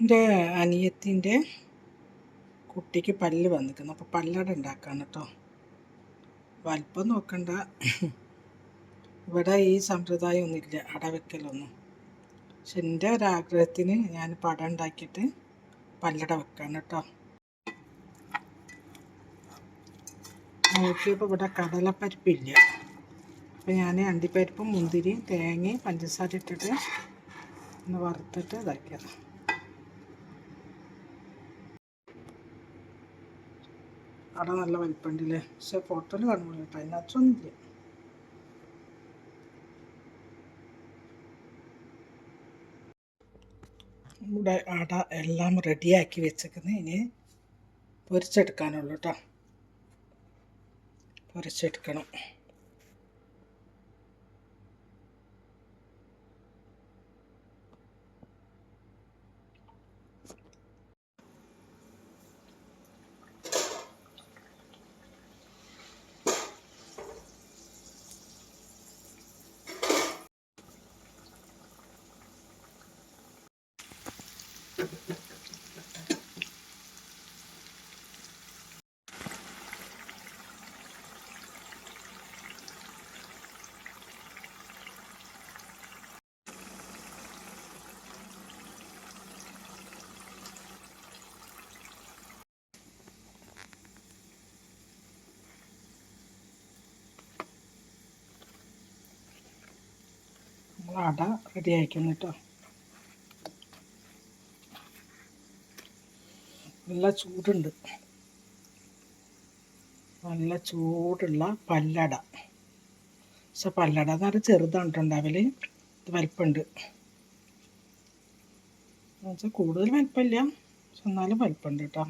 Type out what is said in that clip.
എന്റെ അനിയത്തിന്റെ കുട്ടിക്ക് പല്ല് വന്നിരിക്കുന്നു അപ്പോൾ പല്ലട ഉണ്ടാക്കാണ് കേട്ടോ വലിപ്പം നോക്കണ്ട. ഇവിടെ ഈ സമ്പ്രദായം ഒന്നുമില്ല അട വെക്കലൊന്നും പക്ഷെ എന്റെ ഒരാഗ്രഹത്തിന് ഞാൻ പട ഉണ്ടാക്കിയിട്ട് പല്ലട വെക്കാണ് കേട്ടോ നോക്കിയപ്പോൾ ഇവിടെ കടലപ്പരിപ്പില്ല. അപ്പോൾ ഞാൻ അണ്ടിപ്പരിപ്പും മുന്തിരിയും തേങ്ങയും പഞ്ചസാര ഇട്ടിട്ട് ഒന്ന് വറുത്തിട്ട് ഇതാക്കിയത്. അവിടെ നല്ല വലിപ്പമുണ്ടല്ലേ? പക്ഷെ ഫോട്ടോയിൽ കാണുമ്പോൾ കേട്ടോ. അതിനകത്തൊന്നുമില്ല നമ്മുടെ അട എല്ലാം റെഡിയാക്കി വെച്ചേക്കുന്നത് ഇനി പൊരിച്ചെടുക്കാനുള്ളൂ കേട്ടോ. പൊരിച്ചെടുക്കണം. അട റെഡി ആയിക്കുന്നു കേട്ടോ നല്ല ചൂടുണ്ട്. നല്ല ചൂടുള്ള പല്ലട. പക്ഷെ പല്ലട എന്ന് പറഞ്ഞാൽ ചെറുതാണ് അവൽ ഉണ്ടാവൽ. ഇത് വലിപ്പമുണ്ട് എന്നുവെച്ചാൽ കൂടുതൽ വലിപ്പമില്ല. പക്ഷെ എന്നാലും വലിപ്പമുണ്ട് കേട്ടോ